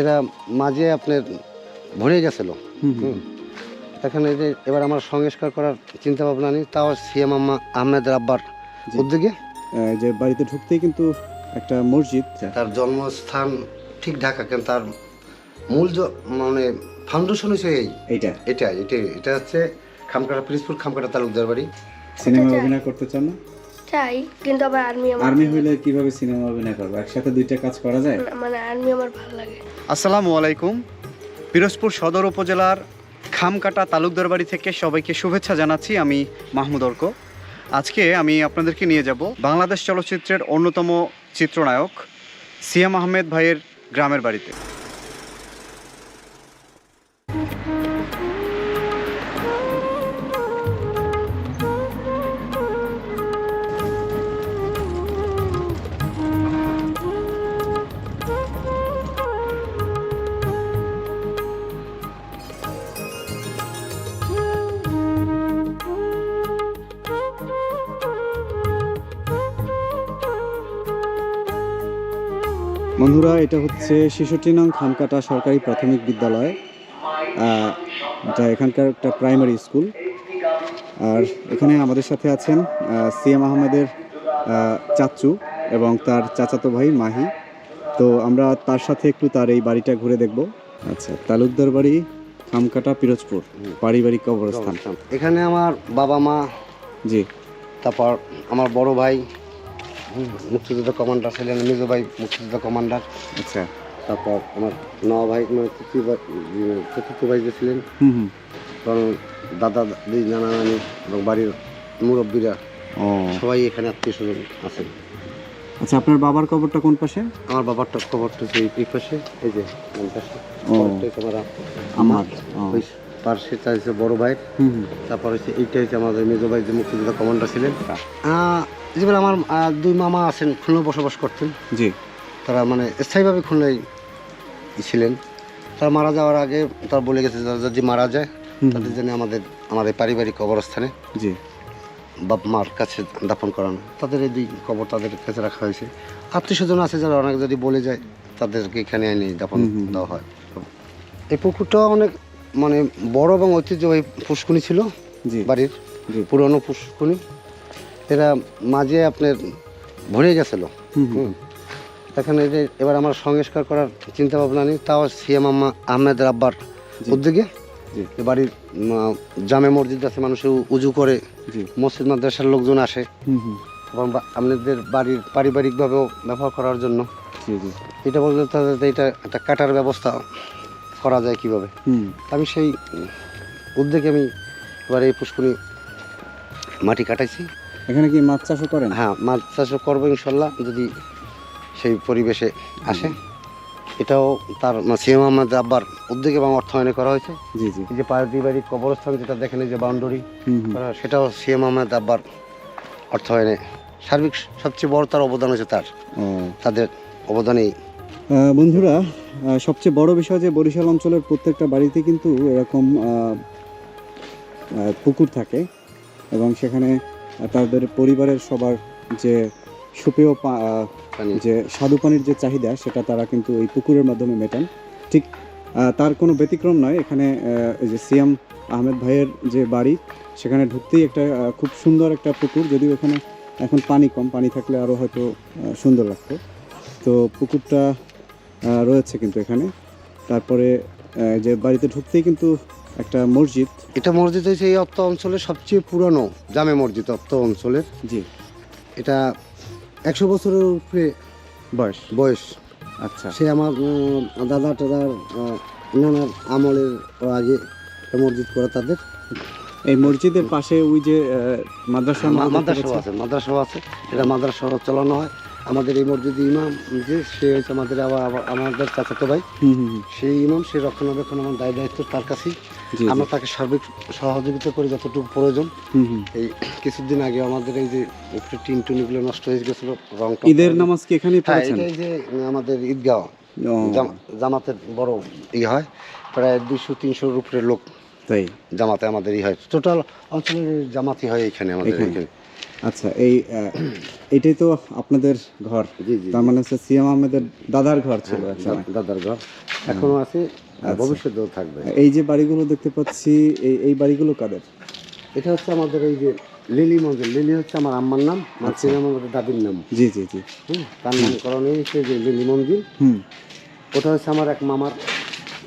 এরা মাঝে আপনার ভরে গেছিল। হুম। হুম। যে এবার আমার সংস্কার করার চিন্তা ভাবনা নেই তাও সিএম আম্মা আহমেদের আব্বার উদ্যোগে। যে বাড়িতে ঢুকতেই কিন্তু একটা মসজিদ তার জন্মস্থান ঠিক ঢাকা কিন্তু তার মূল মানে ফাউন্ডেশন হচ্ছে এই। এইটা। এটা এটা এটা হচ্ছে খামকাটা পিরিজপুর খামকাটা তালুকদার বাড়ি। সিনেমা অভিনয় করতে চান না? চাই কিন্তু আবার আর্মি আমার আর্মি হইলে কীভাবে সিনেমা অভিনয় করবে? একসাথে দুইটা কাজ করা যায়? মানে আর্মি আমার ভালো লাগে। আসসালামু আলাইকুম। পিরোজপুর সদর উপজেলার খামকাটা তালুকদার বাড়ি থেকে সবাইকে শুভেচ্ছা জানাচ্ছি আমি মাহমুদ অর্ক। আজকে আমি আপনাদেরকে নিয়ে যাব বাংলাদেশ চলচ্চিত্রের অন্যতম চিত্রনায়ক সিয়াম আহমেদ ভাইয়ের গ্রামের বাড়িতে। বন্ধুরা এটা হচ্ছে শিশুটি নং খামকাটা সরকারি প্রাথমিক বিদ্যালয় যা এখানকার একটা প্রাইমারি স্কুল। আর এখানে আমাদের সাথে আছেন সিএম আহমেদের চাচু এবং তার চাচাতো ভাই মাহি। তো আমরা তার সাথে একটু তার এই বাড়িটা ঘুরে দেখব। আচ্ছা তালুকদার বাড়ি খামকাটা পিরোজপুর পারিবারিক কবরস্থান এখানে আমার বাবা মা জি। তারপর আমার বড় ভাই মুক্তিযোদ্ধা কমান্ডার ছিলেন মেজো ভাই মুক্তিযোদ্ধা কমান্ডার। আচ্ছা। তারপর আমার ন ভাই মানে তৃতীয় ভাই চতুর্থ ভাই যে ছিলেন। কারণ দাদা দাদি নানা নানি এবং বাড়ির মুরব্বীরা সবাই এখানে আত্মীয় স্বজন আছেন। আচ্ছা আপনার বাবার কবরটা কোন পাশে? আমার বাবার কবরটা হচ্ছে এই- পাশে এই যে এই পাশে। আমার। ওই পাশে হচ্ছে বড় ভাই। তারপর হচ্ছে এইটা হচ্ছে আমাদের মেজো ভাই যে মুক্তিযোদ্ধা কমান্ডার ছিলেন। আহ, যেমন আমার দুই মামা আছেন খুলনা বসবাস করতেন। জি। তারা মানে স্থায়ীভাবে খুলনায় ছিলেন। তারা মারা যাওয়ার আগে তারা বলে গেছে যদি মারা যায় তাদের জন্য আমাদের আমাদের পারিবারিক কবরস্থানে জি। বাপ মার কাছে দাফন করানো। তাদের এই দুই কবর তাদের কাছে রাখা হয়েছে। আত্মীয় স্বজন আছে যারা অনেক যদি বলে যায় তাদেরকে এখানে এনে হুম। দেওয়া হয়। এই পুকুরটা অনেক মানে বড় এবং ঐতিহ্যবাহী পুষ্কুনি ছিল বাড়ির পুরনো পুষ্কুনি এরা মাঝে আপনার ভরে গেছিল। এখানে যে এবার আমার সংস্কার করার চিন্তা ভাবনা নেই তাও সিএম আম্মা আহমেদের আব্বার জি। উদ্যোগে বাড়ির জামে মসজিদ আছে মানুষ উজু করে মসজিদ মাদ্রাসার লোকজন আসে। এবং আপনাদের বাড়ির পারিবারিকভাবেও ব্যবহার করার জন্য। এটা বলতে তাদের এটা একটা কাটার ব্যবস্থা করা যায় কীভাবে। আমি সেই উদ্যোগে আমি এবার এই পুষ্করী মাটি কাটাইছি। এখানে কি মাছ চাষও করেন? হ্যাঁ মাছ চাষও করব ইনশাল্লাহ যদি সেই পরিবেশে আসে। এটাও তার সিএম আহমদ আব্বার উদ্যোগে এবং অর্থায়নে করা হয়েছে। জি জি। এই যে পারিবারিক কবরস্থান যেটা দেখেন এই যে বাউন্ডারি সেটাও সিএম আহমেদ আব্বার অর্থায়নে সার্বিক সবচেয়ে বড় তার অবদান হচ্ছে তার। তাদের অবদানেই। বন্ধুরা সবচেয়ে বড় বিষয় যে বরিশাল অঞ্চলের প্রত্যেকটা বাড়িতে কিন্তু এরকম পুকুর থাকে এবং সেখানে তাদের পরিবারের সবার যে সুপেয় পা- যে স্বাদু পানির যে চাহিদা সেটা তারা কিন্তু এই পুকুরের মাধ্যমে মেটান। ঠিক তার কোনো ব্যতিক্রম নয়। এখানে যে সিয়াম আহমেদ ভাইয়ের যে বাড়ি সেখানে ঢুকতেই একটা খুব সুন্দর একটা পুকুর। যদিও এখানে এখন পানি কম পানি থাকলে আরও হয়তো সুন্দর লাগতো। তো পুকুরটা রয়েছে কিন্তু এখানে। তারপরে যে বাড়িতে ঢুকতেই কিন্তু একটা মসজিদ। এটা মসজিদ হয়েছে এই অত্ত অঞ্চলের সবচেয়ে পুরনো জামে মসজিদ অত্ত অঞ্চলের। জি। এটা একশো বছরের উপরে বয়স। বয়স। আচ্ছা। সে আমার দাদা টাদার নানার আমলের আগে মসজিদ করা তাদের। এই মসজিদের পাশে ওই যে মাদ্রাসা মাদ্রাসা মা- মহল দেখতে মাদ্রাসাও পাচ্ছি। আছে মাদ্রাসাও আছে। এটা মাদ্রাসা চালানো হয় আমাদের এই মসজিদ ইমাম যে সে হচ্ছে আমাদের আবার আমাদের চাচাতো ভাই। সেই ইমাম সে রক্ষণাবেক্ষণ আমার দায় দায়িত্ব তার কাছেই। আমরা তাকে সার্বিক সহযোগিতা করি যতটুকু প্রয়োজন। এই কিছুদিন আগে আমাদের এই যে উপরে টিন টুনিগুলো নষ্ট হয়ে গেছিল রং ঈদের নামাজ কি এখানেই হ্যাঁ এই যে আমাদের ঈদগাঁও। ও, জামাতের বড় ই হয়। প্রায় দুইশো তিনশোর উপরে লোক তাই? জামাতে আমাদের ই হয়। টোটাল অঞ্চলের জামাতি হয় এখানে আমাদের এখানে। আচ্ছা এই আহ, এইটাই তো আপনাদের ঘর। জি জি তার মানে হচ্ছে সিএম আহমেদের দাদার ঘর ছিল হ্যাঁ, দাদার ঘর। এখনও আছে আর আচ্ছা। ভবিষ্যতেও থাকবে। এই যে বাড়িগুলো দেখতে পাচ্ছি এই এই বাড়িগুলো কাদের? এটা হচ্ছে আমাদের এই যে লিলি মন্দির লিলি হচ্ছে আমার আম্মার নাম আর আচ্ছা। সিনেমা আমাদের দাদির নাম। জি জি জি। হুম তার নামকরণে হচ্ছে যে লিলি মন্দির হুম। ওটা হচ্ছে আমার এক মামার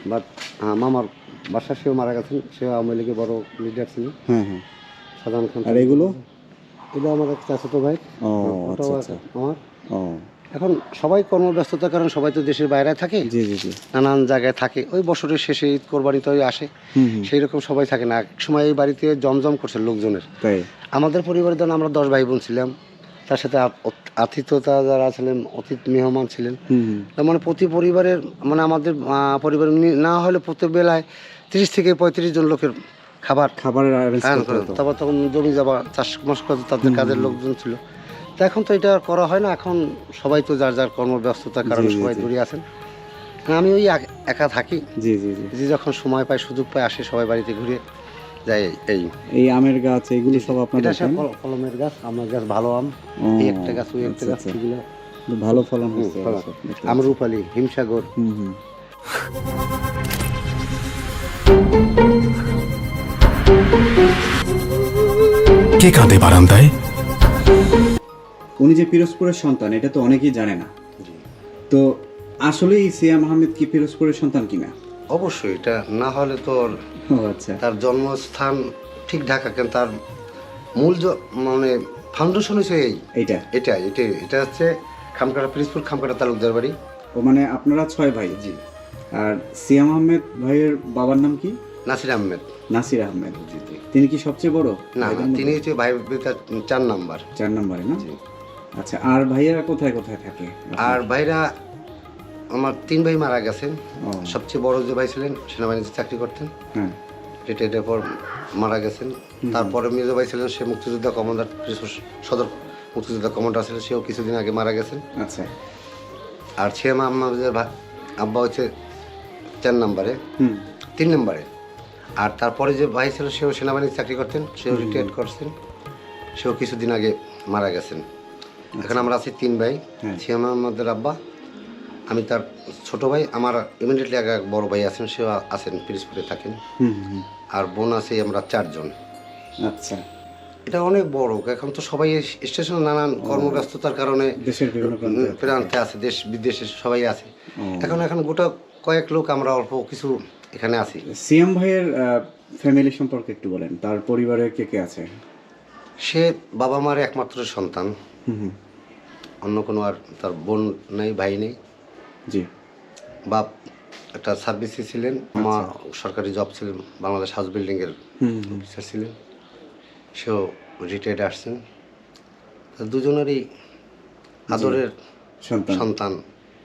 বা হ্যাঁ, মামার বাসা সেও মারা গেছেন সেও আওয়ামী লীগের বড় লিডার ছিলেন। হ্যাঁ হ্যাঁ। সাধারণ খান আর এগুলো? এটা আমার এক চাচাতো ভাই। ও আচ্ছা আচ্ছা। আমার। ও। এখন সবাই কর্মব্যস্ততার কারণ সবাই তো দেশের বাইরে থাকে। জি জি জি। নানান জায়গায় থাকে। ওই বছরের শেষে ঈদ কোরবানিতে আসে। সেই রকম সবাই থাকে না। এক সময় এই বাড়িতে জমজম করছে লোকজনের। তাই? আমাদের পরিবারে ধরুন আমরা দশ ভাই বোন ছিলাম। তার সাথে আতিথ্যতা যারা ছিলেন অতিথ মেহমান ছিলেন। তার মানে প্রতি পরিবারের মানে আমাদের পরিবার না হলে প্রতি বেলায় তিরিশ থেকে পঁয়ত্রিশ জন লোকের খাবার। খাবারের করে হতো তারপর তখন জমি যাবা চাষ মাস করতে তাদের কাজের লোকজন ছিল। তো এখন তো এটা আর করা হয় না এখন সবাই তো যার যার কর্মব্যস্ততার কারণে সবাই। দূরে আছেন। আমি ওই এক- থাকি। জি জি জি। যখন সময় পায় সুযোগ পায় আসে সবাই বাড়িতে ঘুরে যায় এই এই। আমের গাছ এইগুলো সব এটা আপনাদের সব কলমের গাছ আমার গাছ ভালো আম। এই একটা গাছ ওই একটা আচ্ছা, গাছ আচ্ছা। এগুলো ভালো ফলন হচ্ছে। অবশ্য, আমরুপালি হিমসাগর। হুম হুম। কে কাঁদে বারান্দায়? উনি যে পিরোজপুরের সন্তান এটা তো অনেকেই জানে না। তো আসলে এই সিয়াম আহমেদ কি পিরোজপুরের সন্তান কিনা? অবশ্যই এটা না হলে তো ওর ও আচ্ছা। তার জন্মস্থান ঠিক ঢাকা কেন তার মূল জ- মানে ফাউন্ডেশন হচ্ছে এই। এইটা? এটা এটা এটা হচ্ছে খামকাটা পিরিজপুর খামকাটা তালুকদার বাড়ি। ও মানে আপনারা ছয় ভাই জি। আর সিয়াম আহমেদ ভাইয়ের বাবার নাম কি? নাসির আহমেদ। নাসির আহমেদ জি জি। তিনি কি সবচেয়ে বড়? না না, তিনি হচ্ছে ভাই বেতার চার নাম্বার। চার নম্বরে না? জি। আচ্ছা আর ভাইয়েরা কোথায় কোথায় থাকে? আর ভাইরা আমার তিন ভাই মারা গেছেন। ও, সবচেয়ে বড় যে ভাই ছিলেন সেনাবাহিনীতে চাকরি করতেন। হ্যাঁ। রিটায়ার্ডের পর মারা গেছেন। তারপরে মেজো ভাই ছিলেন সে মুক্তিযোদ্ধা কমান্ডার সদর মুক্তিযোদ্ধা কমান্ডার ছিলেন সেও কিছুদিন আগে মারা গেছেন। আচ্ছা। আর ছে আমাদের ভা- আব্বা হচ্ছে চার নম্বরে। হুম। তিন নম্বরে। আর তারপরে যে ভাই ছিল সেও সেনাবাহিনীতে চাকরি করতেন সেও রিটায়ার্ড করছেন। সেও কিছুদিন আগে মারা গেছেন। এখন আমরা আছি তিন ভাই হ্যাঁ। ছিয়াম আমাদের আব্বা। আমি তার ছোট ভাই আমার ইমিডিয়েটলি আগে এক বড় ভাই আছেন সেও আছেন পিরিজপুরে থাকেন। আর বোন আছে আমরা চারজন। আচ্ছা। এটা অনেক বড় এখন তো সবাই স্টেশনে নানান কর্মব্যস্ততার কারণে প্রান্তে আছে। দেশ বিদেশে সবাই আছে। এখন এখন গোটা কয়েক লোক আমরা অল্প কিছু এখানে আছি। সিয়াম ভাইয়ের ফ্যামিলি সম্পর্কে একটু বলেন। তার পরিবারে কে কে আছে? সে বাবা মার একমাত্র সন্তান। অন্য কোনো আর তার বোন নেই ভাই নেই। জি। বাপ একটা সার্ভিসে ছিলেন মা সরকারি জব ছিলেন বাংলাদেশ হাউস বিল্ডিংয়ের অফিসার ছিলেন। সেও রিটায়ার্ড আসছেন। দুজনেরই আদরের সন্তান।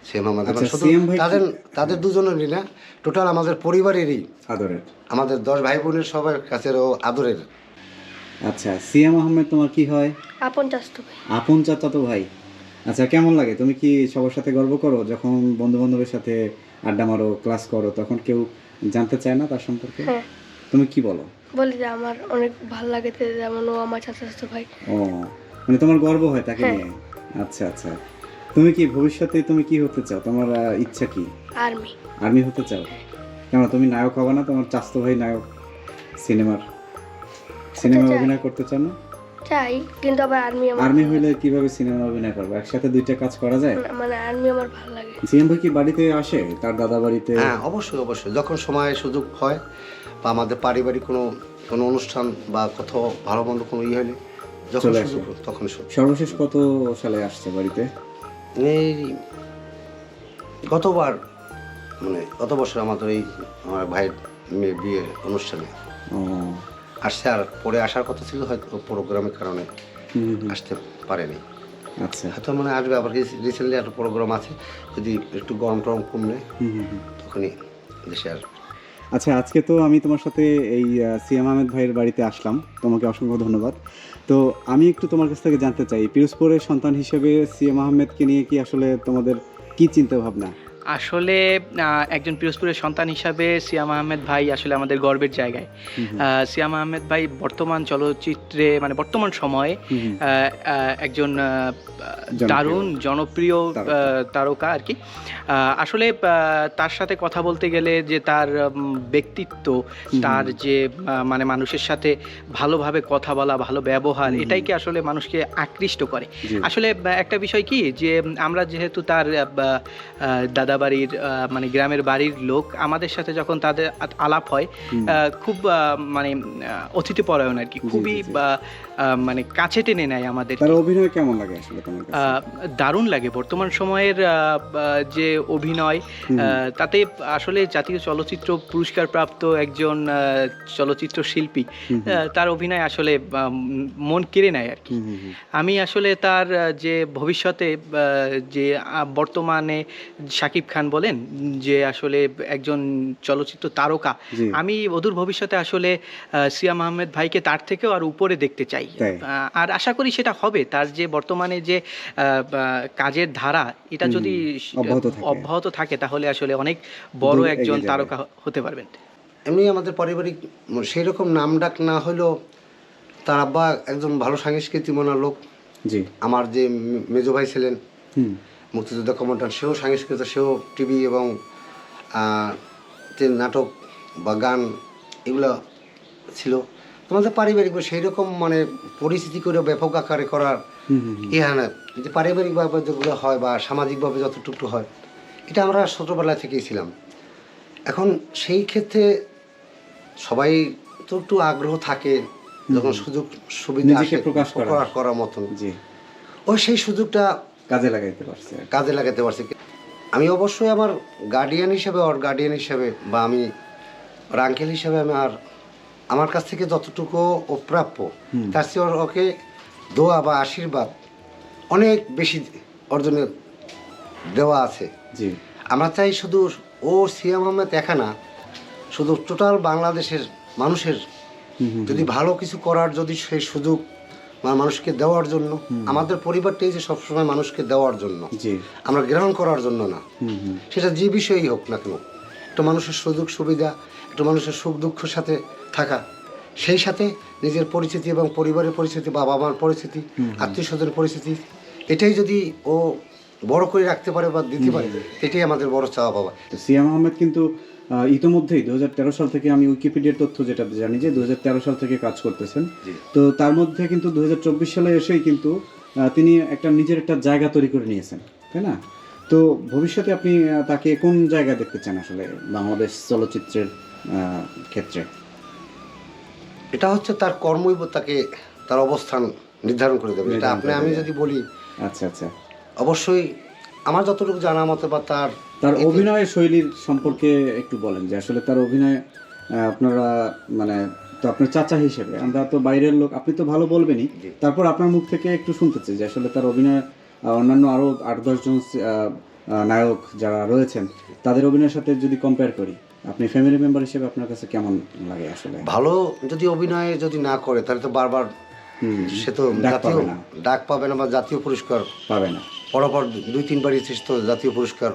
সেম আমাদের আচ্ছা, শুধু তাদের তাদের দুজনেরই না টোটাল আমাদের পরিবারেরই। আদরের। আমাদের দশ ভাই বোনের সবার কাছে ও আদরের। আচ্ছা সিয়াম আহমেদ তোমার কি হয়? আপন চাস্ত ভাই। আপন চাচা তো ভাই। আচ্ছা কেমন লাগে? তুমি কি সবার সাথে গর্ব করো? যখন বন্ধু বান্ধবের সাথে আড্ডা মারো ক্লাস করো তখন কেউ জানতে চায় না তার সম্পর্কে? হ্যাঁ। তুমি কি বলো? বলি যে আমার অনেক ভালো লাগে যেমন ও আমার চাচাতো ভাই। ও মানে তোমার গর্ব হয় তাকে হ্যাঁ। নিয়ে? আচ্ছা আচ্ছা। তুমি কি ভবিষ্যতে তুমি কি হতে চাও? তোমার ইচ্ছা কি? আর্মি। আর্মি হতে চাও? কেন তুমি নায়ক হবে না? তোমার চাস্তো ভাই নায়ক সিনেমার সিনেমা অভিনয় করতে চাও না? চাই কিন্তু আবার আর্মি আমার আর্মি হইলে কীভাবে সিনেমা অভিনয় করবে? একসাথে দুইটা কাজ করা যায়? মানে আর্মি আমার ভালো লাগে। সিএম ভাই কি বাড়িতে আসে? তার দাদা বাড়িতে? হ্যাঁ অবশ্যই অবশ্যই। যখন সময় সুযোগ হয় বা আমাদের পারিবারিক কোনো কোনো অনুষ্ঠান বা কোথাও ভালো মন্দ কোনো ইয়ে হলে যখন সুযোগ তখন সর্বশেষ কত সালে আসছে বাড়িতে? এই গতবার মানে গত বছর আমাদের এই আমার ভাইয়ের মেয়ে বিয়ের অনুষ্ঠানে আসছে আর পরে আসার কথা ছিল হয়তো প্রোগ্রামের কারণে আসতে পারেনি। আচ্ছা। হয়তো মানে আসবে আবার রিসেন্টলি একটা প্রোগ্রাম আছে যদি একটু গরম টরম কমলে। তখনই দেশে আসবে আচ্ছা আজকে তো আমি তোমার সাথে এই সিএম আহমেদ ভাইয়ের বাড়িতে আসলাম। তোমাকে অসংখ্য ধন্যবাদ। তো আমি একটু তোমার কাছ থেকে জানতে চাই, পিরোজপুরের সন্তান হিসেবে সিএম আহমেদকে নিয়ে কি আসলে তোমাদের কি চিন্তা ভাবনা আসলে একজন পিরোজপুরের সন্তান হিসাবে সিয়াম আহমেদ ভাই আসলে আমাদের গর্বের জায়গায়। সিয়াম আহমেদ ভাই বর্তমান চলচ্চিত্রে মানে বর্তমান সময়ে একজন। দারুণ জনপ্রিয় তারকা। আর কি। আসলে তার সাথে কথা বলতে গেলে যে তার ব্যক্তিত্ব তার যে মানে মানুষের সাথে ভালোভাবে কথা বলা ভালো ব্যবহার এটাই কি আসলে মানুষকে আকৃষ্ট করে? আসলে একটা বিষয় কি যে আমরা যেহেতু তার আহ, বা, আহ, মানে গ্রামের বাড়ির লোক আমাদের সাথে যখন তাদের আলাপ হয় খুব মানে আহ, অতিথিপরায়ণ আর কি খুবই মানে কাছে টেনে নেয় আমাদের অভিনয় কেমন লাগে আসলে দারুণ লাগে। বর্তমান সময়ের যে অভিনয় তাতে আসলে জাতীয় চলচ্চিত্র পুরস্কার প্রাপ্ত একজন চলচ্চিত্র শিল্পী তার অভিনয় আসলে মন কেড়ে নেয় আর কি। আমি আসলে তার যে ভবিষ্যতে যে বর্তমানে বর্তমানে শাকিব খান বলেন যে আসলে একজন চলচ্চিত্র তারকা। আমি অদূর ভবিষ্যতে আসলে সিয়াম আহমেদ ভাইকে তার থেকেও আর উপরে দেখতে চাই। আর আশা করি সেটা হবে। তার যে বর্তমানে যে কাজের ধারা এটা যদি অব্যাহত থাকে। তাহলে আসলে অনেক বড় একজন তারকা হতে পারবেন। এমনি আমাদের পারিবারিক সেই রকম নাম ডাক না হলেও তার আব্বা একজন ভালো সাংস্কৃতিক মনার লোক। জি। আমার যে মেজো ভাই ছিলেন। হুম। মুক্তিযোদ্ধা কমান্ডার সেও সাংস্কৃতিক সেও টিভি এবং নাটক বা গান এগুলো ছিল। তোমাদের পারিবারিক সেই রকম মানে পরিস্থিতি করে ব্যাপক আকারে করার। ইহা না। যে পারিবারিকভাবে যেগুলো হয় বা সামাজিকভাবে যতটুকু হয় এটা আমরা ছোটোবেলা থেকেই ছিলাম। এখন সেই ক্ষেত্রে সবাই তো একটু আগ্রহ থাকে যখন সুযোগ সুবিধা প্রকাশ করার। মতন। ওই সেই সুযোগটা কাজে লাগাইতে পারছে। কাজে লাগাতে পারছি। আমি অবশ্যই আমার গার্ডিয়ান হিসেবে ওর গার্ডিয়ান হিসেবে বা আমি ওর আঙ্কেল হিসেবে আমি আর আমার কাছ থেকে যতটুকু ও প্রাপ্য তার চেয়ে ওর ওকে দোয়া বা আশীর্বাদ অনেক বেশি অর্জনে দেওয়া আছে। জি। আমরা চাই শুধু ও সিয়াম আহমেদ একা না শুধু টোটাল বাংলাদেশের মানুষের যদি ভালো কিছু করার যদি সেই সুযোগ বা মানুষকে দেওয়ার জন্য। আমাদের পরিবারটাই যে সবসময় মানুষকে দেওয়ার জন্য। আমরা গ্রহণ করার জন্য না। সেটা যে বিষয়েই হোক না কেন একটা মানুষের সুযোগ সুবিধা একটু মানুষের সুখ দুঃখের সাথে থাকা সেই সাথে নিজের পরিচিতি এবং পরিবারের পরিস্থিতি বাবা মার পরিস্থিতি আত্মীয় স্বজনের পরিস্থিতি এটাই যদি ও বড় করে রাখতে পারে বা দিতে পারে এটাই আমাদের বড় চাওয়া বাবা। সিয়াম আহমেদ কিন্তু ইতোমধ্যেই দু সাল থেকে আমি উইকিপিডিয়ার তথ্য যেটা জানি যে দু সাল থেকে কাজ করতেছেন। তো তার মধ্যে কিন্তু দু সালে এসেই কিন্তু তিনি একটা নিজের একটা জায়গা তৈরি করে নিয়েছেন তাই না? তো ভবিষ্যতে আপনি তাকে কোন জায়গায় দেখতে চান আসলে বাংলাদেশ চলচ্চিত্রের ক্ষেত্রে? এটা হচ্ছে তার কর্মই তাকে তার অবস্থান নির্ধারণ করে দেবে। এটা আপনি আমি যদি বলি আচ্ছা আচ্ছা। অবশ্যই আমার যতটুকু জানা মতে বা তার তার অভিনয় শৈলীর সম্পর্কে একটু বলেন যে আসলে তার অভিনয় আপনারা মানে তো আপনার চাচা হিসেবে আমরা তো বাইরের লোক আপনি তো ভালো বলবেনই। তারপর আপনার মুখ থেকে একটু শুনতে চাই যে আসলে তার অভিনয় অন্যান্য আরও আট দশজন নায়ক যারা রয়েছেন তাদের অভিনয়ের সাথে যদি কম্পেয়ার করি আপনি ফ্যামিলি মেম্বার হিসেবে আপনার কাছে কেমন লাগে আসলে? ভালো যদি অভিনয় যদি না করে তাহলে তো বারবার সে তো ডাক জাতীয় পাবে না। ডাক পাবে না বা জাতীয় পুরস্কার পাবে না। পরপর দুই তিনবার তো জাতীয় পুরস্কার।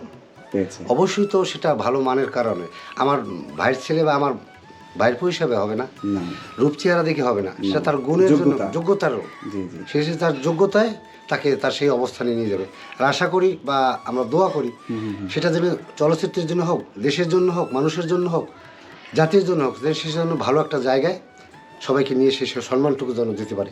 অবশ্যই তো সেটা ভালো মানের কারণে। আমার ভাইয়ের ছেলে বা আমার ভাইয়ের হিসাবে হবে না। রূপ চেহারা দেখে হবে না। সেটা তার গুণের জন্য যোগ্যতা। যোগ্যতারও। জি জি। সে সে তার যোগ্যতায় তাকে তার সেই অবস্থানে নিয়ে যাবে। আর আশা করি বা আমরা দোয়া করি সেটা যেন চলচ্চিত্রের জন্য হোক দেশের জন্য হোক মানুষের জন্য হোক জাতির জন্য হোক দেশের জন্য ভালো একটা জায়গায় সবাইকে নিয়ে সে সে সম্মানটুকু যেন দিতে পারে।